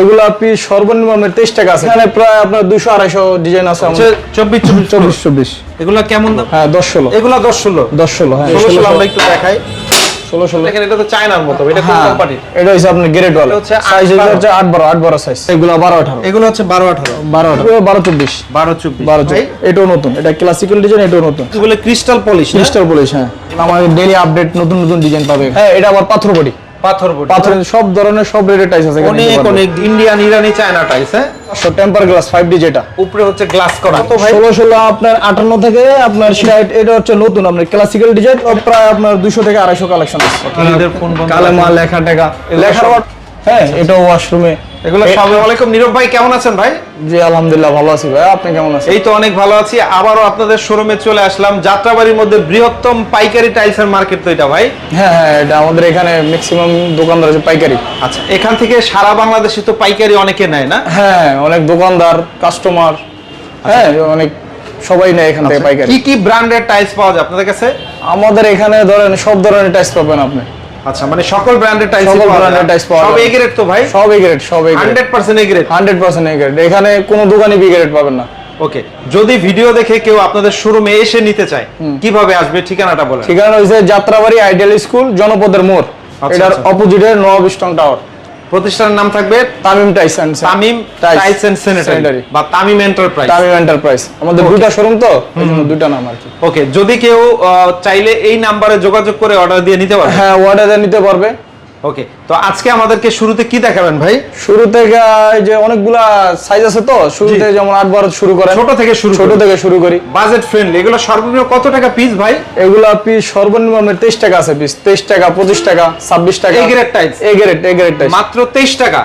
এগুলো আপনি সর্বনিম্ন আপনার তেইশ টাকা আছে। এখানে প্রায় আপনার দুশো আড়াইশো ডিজাইন আছে আমাদের। চব্বিশ চব্বিশ চব্বিশ। চব্বিশ এগুলো কেমন দাম? হ্যাঁ দশ ষোলো। এগুলো দশ ষোলো। দশ ষোলো হ্যাঁ ষোলো আমরা একটু দেখাই। ষোলো ষোলো। দেখেন এটা তো চায়নার মতো এটা কোন হ্যাঁ কোম্পানির এটা হচ্ছে আপনার গ্রেড ওয়াল হচ্ছে আট সাইজ হচ্ছে আট বারো আট বারো সাইজ এগুলো বারো আঠারো। এগুলো হচ্ছে বারো আঠারো। বারো আঠারো। বারো চব্বিশ। বারো চব্বিশ। বারো ভাই, এটাও নতুন এটা ক্লাসিক্যাল ডিজাইন এটাও নতুন। এগুলো ক্রিস্টাল পলিশ ক্রিস্টাল পলিশ হ্যাঁ। আমাদের ডেলি আপডেট নতুন নতুন ডিজাইন পাবে। হ্যাঁ এটা আবার পাথর বডি। পাথর পাথরের সব ধরনের সব রেটের টাইস আছে অনেক অনেক ইন্ডিয়ান ইরানি চায়না টাইস হ্যাঁ? টেম্পার গ্লাস ফাইভ ডি যেটা। উপরে হচ্ছে গ্লাস করা। তো ভাই? ষোলো ষোলো আপনার আটান্ন থেকে আপনার ষাট এটা হচ্ছে নতুন আপনার ক্লাসিক্যাল ডিজাইন প্রায় আপনার দুশো থেকে আড়াইশো কালেকশন আছে। কালেমা লেখা টেকা লেখার হ্যাঁ এটাও ওয়াশরুমে এগুলো আলাইকুম। নীরব ভাই কেমন আছেন ভাই? জি আলহামদুলিল্লাহ ভালো আছি ভাই। আপনি কেমন আছেন? এই তো অনেক ভালো আছি। আবারও আপনাদের শোরুমে চলে আসলাম। যাত্রাবাড়ির মধ্যে বৃহত্তম পাইকারি টাইলসের মার্কেট তো এটা ভাই? হ্যাঁ হ্যাঁ এটা আমাদের এখানে ম্যাক্সিমাম দোকানদার আছে পাইকারি। আচ্ছা এখান থেকে সারা বাংলাদেশে তো পাইকারি অনেকে নেয় না? হ্যাঁ অনেক দোকানদার কাস্টমার হ্যাঁ অনেক সবাই নেয় এখান থেকে পাইকারি। কি কি ব্র্যান্ডের টাইলস পাওয়া যায় আপনাদের কাছে? আমাদের এখানে ধরেন সব ধরনের টাইস পাবেন আপনি। আচ্ছা মানে সকল ব্র্যান্ডের টাইলস সকল ব্র্যান্ডের টাইলস পাওয়া পাওয়া সব। এ গ্রেড তো ভাই? সব এ গ্রেড সব A grade hundred percent A grade hundred percent A grade এখানে কোনো দোকানে বি গ্রেড পাবেন না। ওকে যদি ভিডিও দেখে কেউ আপনাদের শোরুমে এসে নিতে চায় কীভাবে আসবে? ঠিকানাটা বলেন। ঠিকানা হইছে যাত্রাবাড়ি আইডিয়াল স্কুল জনপদের মোড়। আচ্ছা, এটার আচ্ছা। অপোজিটে নবাব স্টং টাওয়ার প্রতিষ্ঠানের নাম থাকবে Tamim tiles and Tamim Tiles sanitary and sanitary বা তামিম এন্টারপ্রাইজ। তামিম এন্টারপ্রাইজ। আমাদের দুইটা শোরুম তো দুটো নাম আর কি। ওকে যদি কেউ চাইলে এই নাম্বারে যোগাযোগ করে অর্ডার দিয়ে নিতে পারবে? হ্যাঁ অর্ডার নিতে পারবে। ওকে তো আজকে আমাদেরকে শুরুতে কি দেখাবেন ভাই? শুরু থেকে যে অনেকগুলা সাইজ আছে তো শুরু জি। থেকে যেমন আট বারো শুরু ছোট থেকে শুরু ছোট থেকে শুরু করি। বাজেট ফ্রেন্ডলি এগুলো সর্বনিম্ন কত টাকা পিস ভাই? এগুলা পিস সর্বনিম্ন আপনার তেইশ টাকা আছে পিস তেইশ টাকা পঁচিশ টাকা ছাব্বিশ টাকা। A grade tiles? A grade A grade tiles মাত্র তেইশ টাকা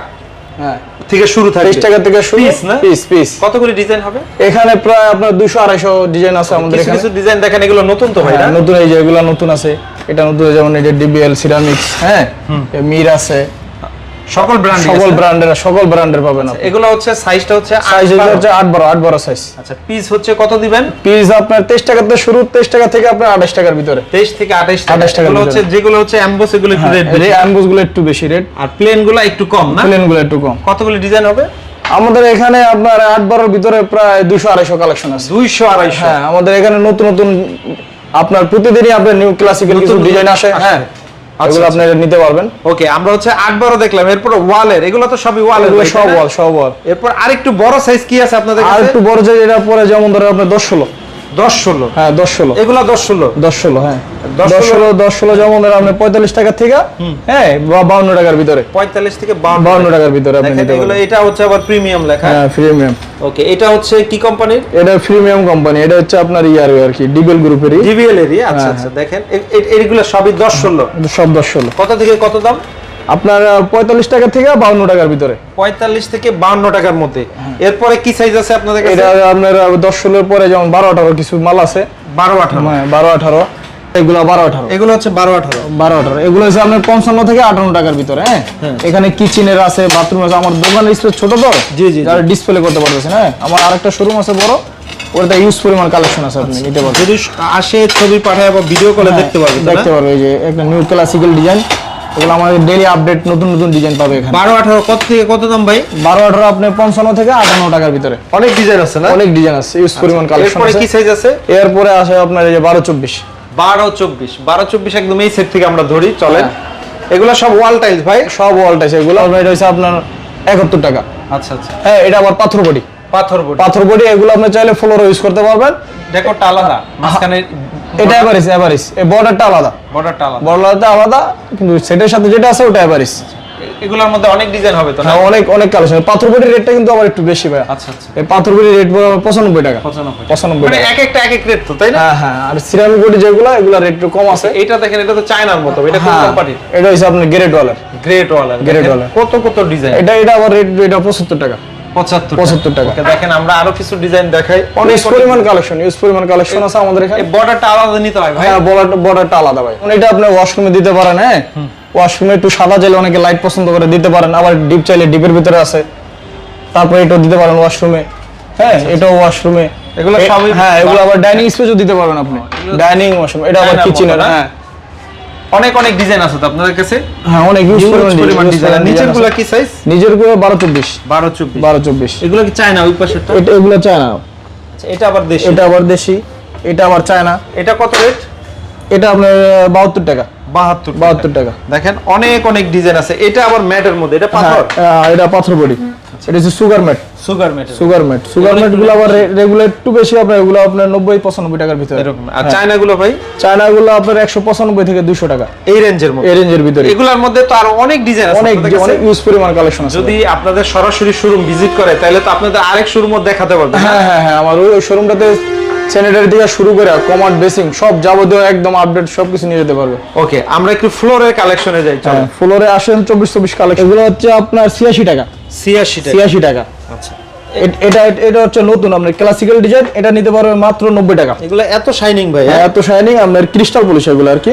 হ্যাঁ। থেকে শুরু থাকে তেইশ টাকা থেকে শুরু। Piece না? পিস পিস কতগুলি ডিজাইন হবে? এখানে প্রায় আপনার দুশো আড়াইশো ডিজাইন আছে আমাদের এখানে। কিছু ডিজাইন দেখেন এগুলো নতুন তো ভাই না? হ্যাঁ, নতুন এই যে এগুলা নতুন আছে। এটা নতুন যেমন এই যে ডিবিএল সিরামিক্স হ্যাঁ? মির আছে। সকল ব্র্যান্ড সকল ব্র্যান্ডের সকল ব্র্যান্ডের পাবেন আপনি। এগুলো হচ্ছে সাইজটা হচ্ছে সাইজ হচ্ছে আট বারো আট বারো সাইজ আচ্ছা পিস হচ্ছে কত দিবেন? পিস আপনার তেইশ টাকা থেকে শুরু তেইশ টাকা থেকে আপনার আঠাশ টাকার ভিতরে। তেইশ থেকে আঠাশ টাকা। 28 টাকার এগুলো হচ্ছে যেগুলো হচ্ছে অ্যাম্বোস এগুলো একটু রেট এই অ্যাম্বুসগুলো একটু বেশি রেট আর প্লেনগুলো একটু কম না? প্লেনগুলো একটু কম। কতগুলি ডিজাইন হবে? আমাদের এখানে আপনার আট বারোর ভিতরে প্রায় দুশো আড়াইশো কালেকশন আছে। দুইশো আড়াইশো। হ্যাঁ আমাদের এখানে নতুন নতুন আপনার প্রতিদিনই আপনার নিউ ক্লাসিক্যাল কিছু ডিজাইন আসে। হ্যাঁ। আচ্ছা, এগুলো আচ্ছা। আপনি নিতে পারবেন। ওকে আমরা হচ্ছে আট বারো দেখলাম এরপর ওয়ালের এগুলো তো সবই ওয়ালের এগুলো সব ওয়াল সব ওয়াল। এরপর আরেকটু বড় সাইজ কি আছে আপনাদের আর কাছে? একটু বড় যে এটা পরে যেমন ধরে আপনার দশ ষোলো। দশ ষোলো? হ্যাঁ দশ ষোলো। এগুলো দশ ষোলো? দশ ষোলো হ্যাঁ। দশ দশ ষোলো- ষোলো দশ ষোলো যেমন ধরে আপনি পঁয়তাল্লিশ টাকা থেকে হ্যাঁ বাউন্ন টাকার ভিতরে। পঁয়তাল্লিশ থেকে বাউন্ন টাকার ভিতরে আপনি নিতে এগুলো এটা হচ্ছে আবার প্রিমিয়াম লেখা। হ্যাঁ প্রিমিয়াম ওকে এটা হচ্ছে কি কোম্পানির এটা প্রিমিয়াম কোম্পানি এটা হচ্ছে আপনার ইয়ার আর কি ডিবেল গ্রুপেরই এরিয়া আচ্ছা হ্যাঁ, আচ্ছা দেখেন এ- এ- এগুলো সবই দশ ষোলো। সব দশ ষোলো। কত থেকে কত দাম? আপনার পঁয়তাল্লিশ টাকা থেকে বাউন্ন টাকার ভিতরে। পঁয়তাল্লিশ থেকে বাউন্ন টাকার মধ্যে। এরপরে কি সাইজ আছে আপনাদের কাছে? এটা আপনার দশ ষোলোর পরে যেমন বারো আঠারো কিছু মাল আছে। বারো আঠারো। হ্যাঁ বারো আঠারো। এগুলো বারো আঠারো। এগুলো হচ্ছে বারো আঠারো। বারো আঠারো। এগুলো হচ্ছে আপনার পঞ্চান্ন থেকে আটান্ন টাকার ভিতরে হ্যাঁ? এখানে কিচেনের আছে বাথরুম আছে আমার দোকানের স্পেস ছোট তো। জি, জি, জি। ডিসপ্লে করতে পারতেছেন হ্যাঁ? আমার আরেকটা শোরুম আছে বড় ওটা ইউজ পরিমাণ কালেকশন আছে আপনি নিতে পারবেন। যদি আসে ছবি পাঠায় বা ভিডিও কলে দেখতে পারবে দেখতে পারবে এই যে একটা নিউ ক্লাসিক্যাল ডিজাইন এগুলো আমাদের ডেলি আপডেট নতুন নতুন ডিজাইন পাবে এখানে। বারো আঠারো কত থেকে কত দাম ভাই? বারো আঠারো আপনি পঞ্চান্ন থেকে আটান্ন টাকার ভিতরে। অনেক ডিজাইন আছে না? অনেক ডিজাইন আছে ইউজ পরিমাণ কালেকশন এরপরে কি আছে সাইজ আছে? এরপরে আসে আপনার এই যে বারো চব্বিশ। বারো চব্বিশ। বারো চব্বিশ একদম এই সেট থেকে আমরা ধরি চলেন। এগুলো সব ওয়াল টাইলস ভাই। সব ওয়াল টাইলস এগুলো। এটা আপনার একাত্তর টাকা। আচ্ছা আচ্ছা। হ্যাঁ এটা আবার পাথর বডি। পাথর বডি। পাথর বডি এগুলো আপনি চাইলে ফ্লোরও ইউজ করতে পারবেন। ডেকোরটা আলাদা। মাঝখানে এটা এভারেজ এভারেজ এই বর্ডারটা আলাদা। বর্ডারটা আলাদা। বর্ডারটা আলাদা কিন্তু সেটের সাথে যেটা আছে ওটা এভারেজ এগুলোর মধ্যে অনেক ডিজাইন হবে তো না? হ্যাঁ অনেক অনেক কালেকশন পাথর বডির রেটটা কিন্তু আবার একটু বেশি ভাই আচ্ছা আচ্ছা। এই পাথর বডির রেট পঁচানব্বই টাকা। পঁচানব্বই পঁচানব্বই মানে এক একটা এক এক রেট তো তাই না? হ্যাঁ হ্যাঁ আর সিরামিক বডি যেগুলো এগুলো রেট একটু কম আছে। এটা দেখেন এটা তো চায়নার মতো এটা কোন হ্যাঁ কোম্পানির এটা হচ্ছে আপনার গ্রেড ওয়ালার গ্রেট ওয়ালার Great wall-এর। কত কত ডিজাইন এটা এটা আবার রেট এটা পঁচাত্তর টাকা। পঁচাত্তর 75 টাকা। দেখেন আমরা আরও কিছু ডিজাইন দেখাই। অনেক পরিমাণ কালেকশন ইউজ পরিমাণ কালেকশন আছে আমাদের এখানে। বর্ডারটা আলাদা নিতে হয় ভাই। হ্যাঁ বর্ডারটা বর্ডারটা আলাদা ভাই। এটা আপনি ওয়াশরুমে দিতে পারেন হ্যাঁ? ওয়াশরুমে একটু সাদা চাইলে অনেকে লাইট পছন্দ করে দিতে পারেন। আবার ডিপ চাইলে ডিপের ভিতরে আছে। তারপরে এটাও দিতে পারেন ওয়াশরুমে। হ্যাঁ এটাও ওয়াশরুমে। এগুলো সবই- হ্যাঁ এগুলো আবার ডাইনিং স্পেসও দিতে পারবেন আপনি। ডাইনিং ওয়াশরুম এটা আবার কিচেনের হ্যাঁ। অনেক অনেক ডিজাইন আছে তো আপনাদের কাছে? হ্যাঁ অনেক ইউজ পরিমাণ ডিজাইন নিচেরগুলা কি সাইজ নিজেরগুলো বারো চব্বিশ। বারো চব্বিশ। বারো চব্বিশ। এগুলো কি চায়না ওই পাশেরটা? এটা এগুলো চায়না আচ্ছা, এটা আবার দেশি? এটা আবার দেশি। এটা আবার চায়না এটা কত রেট এটা আপনার বাহাত্তর টাকা। বাহাত্তর বাহাত্তর টাকা। দেখেন অনেক অনেক ডিজাইন আছে। এটা আবার ম্যাটের মধ্যে এটা হ্যাঁ পাথর? এটা পাথর বডি। এটা হচ্ছে সুগার ম্যাট। সুগার ম্যাটের সুগার ম্যাট। সুগার ম্যাটগুলো আবার রেগুলার একটু বেশি আপনার এগুলো আপনার নব্বই পঁচানব্বই টাকার ভিতরে। এরকম। আর চায়না গুলো ভাই? চায়না গুলো আপনার একশো পঁচানব্বই থেকে দুশো টাকা। এই রেঞ্জের মধ্যে। এই রেঞ্জের ভিতরে। এগুলোর মধ্যে তো আরও অনেক ডিজাইন আছে। অনেক আপনাদের অনেক ইউজ পরিমাণ কালেকশন আছে। যদি আপনাদের সরাসরি শোরুম ভিজিট করে তাহলে তো আপনাদের আরেক শোরুমও দেখাতে পারবেন হ্যাঁ হ্যাঁ হ্যাঁ আমার ওই শোরুমটাতে স্যানিটারি থেকে শুরু করে কমার্ড বেসিং সব যাবতীয় একদম আপডেট সবকিছু নিয়ে যেতে পারবে। ওকে আমরা একটু ফ্লোরের কালেকশনে যাই চলো। হ্যাঁ ফ্লোরে আসেন চব্বিশ চব্বিশ কালেকশন এগুলো হচ্ছে আপনার ছিয়াশি টাকা। ছিয়াশি টাকা। ছিয়াশি টাকা। আচ্ছা। এটা এটা হচ্ছে নতুন আপনার ক্লাসিক্যাল ডিজাইন এটা নিতে পারবেন মাত্র নব্বই টাকা। এগুলো এত শাইনিং ভাই হ্যাঁ, এত শাইনিং আপনার ক্রিস্টাল পলিশ এগুলো আর কি।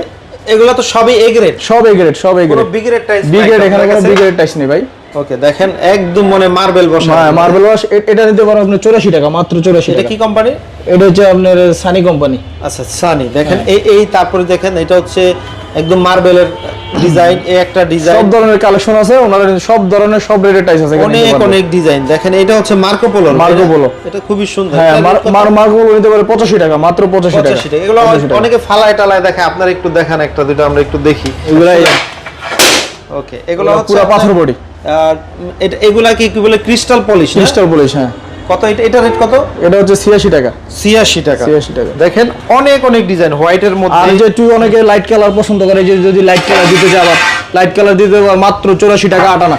এগুলো তো সবই এ গ্রেড সব এ গ্রেড সব A grade B grade tiles B grade এখানে কোনো বি গ্রেড টাইস নেই ভাই। ওকে দেখেন একদম মনে মার্বেল বসা হ্যাঁ মার্বেল ওয়াশ এটা নিতে পারবেন আপনার চৌরাশি টাকা মাত্র চৌরাশি এটা টাকা। কি কোম্পানি এটা হচ্ছে আপনার সানি কোম্পানি আচ্ছা সানি দেখেন এই এই তারপরে দেখেন এটা হচ্ছে একদম মার্বেলের ডিজাইন এই একটা ডিজাইন সব ধরনের কালেকশন আছে ওনারা সব ধরনের সব রেটের টাইস আছে অনেক অনেক ডিজাইন দেখেন এটা হচ্ছে মার্কো পোলো মার্কো পোলো। এটা খুবই সুন্দর। হ্যাঁ এটা মার- কত? মার মার্কগুলো নিতে পারে পঁচাশি টাকা মাত্র পঁচাশি টাকা। 85 টাকা। এগুলো 85 অনেকে ফালায় টালায় দেখে আপনারা একটু দেখান একটা দুটো আমরা একটু দেখি। এগুলাই ওকে এগুলো হচ্ছে পুরো পাথর বডি। এটা এগুলা কি কি বলে ক্রিস্টাল পলিশ ক্রিস্টাল পলিশ হ্যাঁ। কত? এটা এটা রেট কত? এটা হচ্ছে ছিয়াশি টাকা। ছিয়াশি টাকা। ছিয়াশি টাকা। দেখেন অনেক অনেক ডিজাইন হোয়াইটের মধ্যে আর যে তুই অনেকে লাইট কালার পছন্দ করে যে যদি লাইট কালার দিতে চাও লাইট কালার দিতে মাত্র চৌরাশি টাকা আটানা।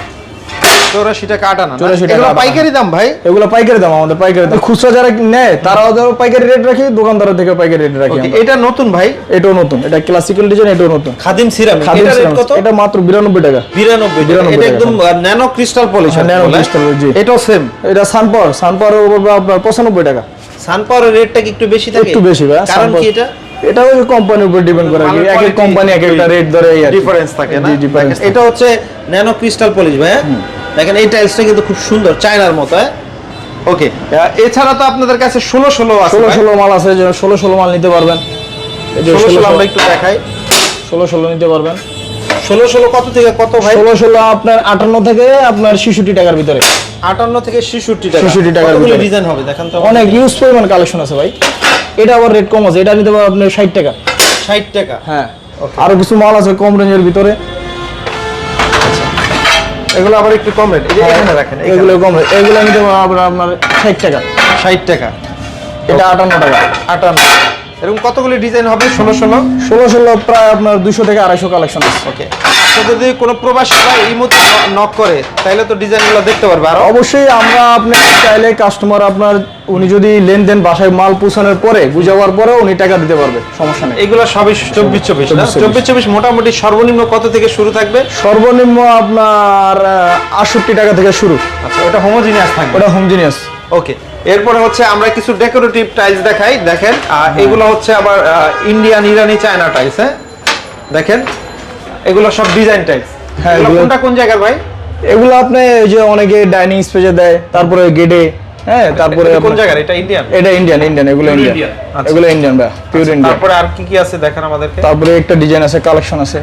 চৌরাশি টাকা আটানা না? 84 টাকা পাইকারি দাম ভাই। এগুলো পাইকারি দাম আমাদের পাইকারি দাম। খুচরা যারা নেয় তারাও ধরো পাইকারি রেট রাখি দোকানদারের থেকে পাইকারি রেট রাখি এটা নতুন ভাই? এটাও নতুন এটা ক্লাসিক্যাল ডিজাইন এটাও নতুন। খাদিম সিরামিক এটা রেট কত? এটা মাত্র বিরানব্বই টাকা। 92 92 এটা একদম ন্যানো ক্রিস্টাল পলিশ nano জি। এটাও সেম এটা সানপাওয়ার সানপাওয়ার উপর আপনার পঁচানব্বই টাকা। সানপাওয়ারের রেটটা কি একটু বেশি থাকে? একটু বেশি ভাই কারণ কি এটা? এটা ওই কোম্পানির উপর ডিপেন্ড করে এক এক কোম্পানি এক একটা রেট ধরে। ডিফারেন্স থাকে না? এটা হচ্ছে ন্যানো ক্রিস্টাল পলিশ ভাই হ্যাঁ? দেখেন এই টাইলসটা কিন্তু খুব সুন্দর চায়নার মতো হ্যাঁ? ওকে এছাড়া তো আপনাদের কাছে ষোলো ষোলো আছে ষোলো। ষোলো মাল আছে ষোলো ষোলো মাল নিতে পারবেন। এই যে ষোলো ষোলো আমরা একটু দেখাই। ষোলো ষোলো নিতে পারবেন। ষোলো ষোলো কত থেকে কত ভাই? ষোলো ষোলো আপনার আটান্ন থেকে আপনার ছেষট্টি টাকার ভিতরে। আটান্ন থেকে ছেষট্টি টাকা। 66 টাকার ভিতরে। ডিজাইন হবে দেখেন তো অনেক ইউজ পরিমাণ কালেকশন আছে ভাই। এটা আবার রেট কম আছে এটা নিতে পারবেন আপনার ষাট টাকা। ষাট টাকা। হ্যাঁ আরও কিছু মাল আছে কম রেঞ্জের ভিতরে। এগুলো আবার একটু কম রেট। এখানে রাখেন এগুলো কম রেট। এগুলো আমি দেবো আপনার আপনার ষাট টাকা। ষাট টাকা। এটা আটান্ন টাকা। আটান্ন। এরকম কতগুলি ডিজাইন হবে? ষোলো ষোলো? ষোলো ষোলো প্রায় আপনার দুশো থেকে আড়াইশো কালেকশন আছে। ওকে। আপনার যদি কোনো প্রবাসী ভাই এই মুহূর্তে নক করে তাহলে তো ডিজাইনগুলো দেখতে পারবে আর। অবশ্যই আমরা আপনি চাইলে কাস্টমার আপনার উনি যদি লেনদেন বাসায় মাল পৌঁছানোর পরে বুঝাবার পরে উনি টাকা দিতে পারবে সমস্যা নেই। এগুলো সবই চব্বিশ চব্বিশ না? 24 চব্বিশ। চব্বিশ মোটামুটি সর্বনিম্ন কত থেকে শুরু থাকবে? সর্বনিম্ন আপনার আটষট্টি টাকা থেকে শুরু। আচ্ছা ওটা হোমোজিনিয়াস থাকবে। ওটা হোমজিনিয়াস ওকে এরপরে হচ্ছে আমরা কিছু ডেকোরেটিভ টাইলস দেখাই দেখেন। আহ, এগুলো হচ্ছে আবার ইন্ডিয়ান ইরানি চায়না টাইলস হ্যাঁ? দেখেন। এগুলো সব ডিজাইন হ্যাঁ, এগুলো- কোনটা কোন জায়গার ভাই? এগুলো আপনি এই যে অনেকে ডাইনিং স্পেসে দেয় তারপরে গেটে হ্যাঁ তারপরে কোন জায়গার? এটা ইন্ডিয়ান এটা ইন্ডিয়ান ইন্ডিয়ান এগুলো ইন্ডিয়ান আচ্ছা। এগুলো ইন্ডিয়ান ভাই পিওর ইন্ডিয়ান তারপরে আর কি কি আছে দেখেন আমাদেরকে? তারপরে একটা ডিজাইন আছে কালেকশন আছে।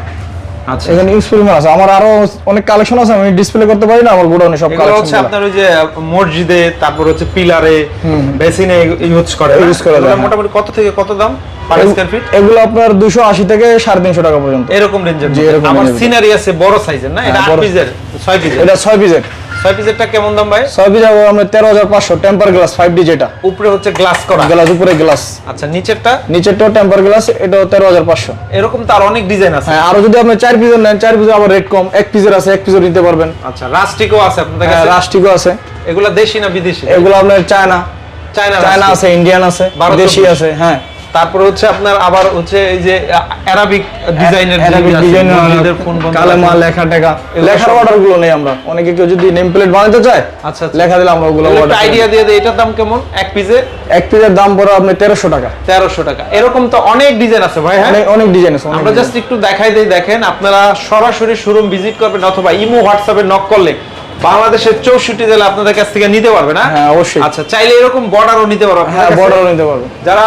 আচ্ছা। এখানে ইউজ পরিমাণ আছে আমার আরও অনেক কালেকশন আছে আমি ডিসপ্লে করতে পারি না আমার গোডাউনে সব এগুলো হচ্ছে আপনার ওই যে মসজিদে তারপর হচ্ছে পিলারে বেসিনে ইউজ করে ইউজ করা। মোটামুটি কত থেকে কত দাম? এগুলো আপনার থেকে টাকা পর্যন্ত। এরকম রেঞ্জের আমার সিনারি আছে বড় সাইজের না? এটা হ্যাঁ, পিসের ছয় পিসের এটা ছয় পিসের ছয় পিসেরটা কেমন দাম ভাই? ছয় পিস আমরা তেরো হাজার পাঁচশো টেম্পার গ্লাস ফাইভ যেটা। উপরে হচ্ছে গ্লাস করা। গ্লাস উপরে গ্লাস আচ্ছা নিচেরটা? নিচেরটাও টেম্পার গ্লাস এটাও তেরো হাজার পাঁচশো। এরকম তার অনেক ডিজাইন আছে। হ্যাঁ আরও যদি আপনি চার পিসের নেন চার পিসের আবার রেট কম। এক পিসের আছে এক পিসের নিতে পারবেন। আচ্ছা রাস্টিকও আছে আপনাদের হ্যাঁ আছে। এগুলা দেশি না বিদেশি? এগুলো আপনার চায়না। চায়না চায়না আছে ইন্ডিয়ান আছে দেশি আছে হ্যাঁ। তারপরে হচ্ছে আপনার আবার হচ্ছে এই যে অ্যারাবিক ডিজাইনের design, ফোন কালেমা লেখা টেকা লেখার অর্ডারগুলো নেই আমরা। অনেকে কেউ যদি নেম প্লেট বানাতে চায় আচ্ছা আচ্ছা। লেখা দিলে আমরা ওগুলো আইডিয়া দিয়ে দেয় এটার দাম কেমন? এক পিসে এক পিসের দাম পড়ে আপনি তেরোশো টাকা। তেরোশো টাকা। এরকম তো অনেক ডিজাইন আছে ভাই হ্যাঁ? অনেক অনেক ডিজাইন আছে আমরা জাস্ট একটু দেখাই দিই দেখেন। আপনারা সরাসরি শোরুম ভিজিট করবেন অথবা ইমো হোয়াটসঅ্যাপে নক করলে বাংলাদেশের চৌষট্টি জেলা আপনাদের কাছ থেকে নিতে পারবে না? হ্যাঁ, অবশ্যই। আচ্ছা চাইলে এরকম বর্ডারও নিতে পারবে হ্যাঁ? বর্ডারও নিতে পারবে। যারা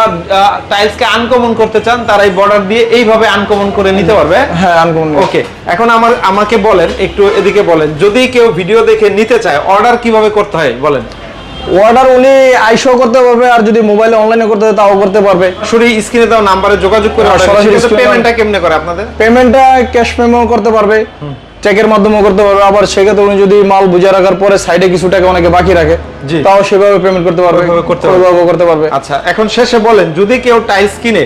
টাইলসকে আনকমন করতে চান তারা এই বর্ডার দিয়ে এইভাবে আনকমন করে নিতে পারবে। হ্যাঁ আনকমন ওকে এখন আমার আমাকে বলেন একটু এদিকে বলেন। যদি কেউ ভিডিও দেখে নিতে চায় অর্ডার কীভাবে করতে হয় বলেন। অর্ডার উনি আইসও করতে পারবে আর যদি মোবাইলে অনলাইনে করতে হয় তাও করতে পারবে। সরাসরি স্ক্রিনে দেওয়া নাম্বারে যোগাযোগ করে হ্যাঁ, পেমেন্টটা কেমনে করে আপনাদের? পেমেন্টটা ক্যাশ পেমেন্ট করতে পারবে। চেকের মাধ্যমেও করতে পারবে। আবার সেক্ষেত্রে উনি যদি মাল বুঝে রাখার পরে সাইডে কিছু টাকা অনেকে বাকি রাখে তাও সেভাবে পেমেন্ট করতে পারবে ওইভাবে করতে পারবে। আচ্ছা এখন শেষে বলেন যদি কেউ টাইলস কিনে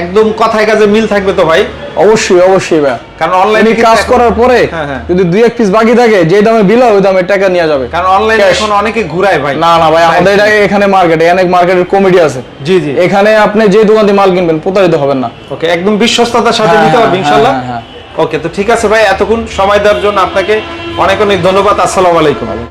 একদম কথায় কাজে মিল থাকবে তো ভাই? অবশ্যই অবশ্যই ভাই কারণ অনলাইনে কাজ করার পরে হ্যাঁ, হ্যাঁ। যদি দুই এক পিস বাকি থাকে যে দামে বিল হয় ওই দামে টাকা নিয়ে যাবে। কারণ অনলাইনে এখন অনেকে ঘুরায় ভাই। না না ভাই আমাদের এটা এখানে মার্কেটে অনেক মার্কেটের কমেডি আছে। জি জি। এখানে আপনি যে দোকান থেকে মাল কিনবেন প্রতারিত হবেন না। ওকে একদম বিশ্বস্ততার সাথে হ্যাঁ, নিতে হ্যাঁ, ইনশাআল্লাহ। ওকে তো ঠিক আছে ভাই, এতক্ষণ সময় দেওয়ার জন্য আপনাকে অনেক অনেক ধন্যবাদ। আসসালামু আলাইকুম।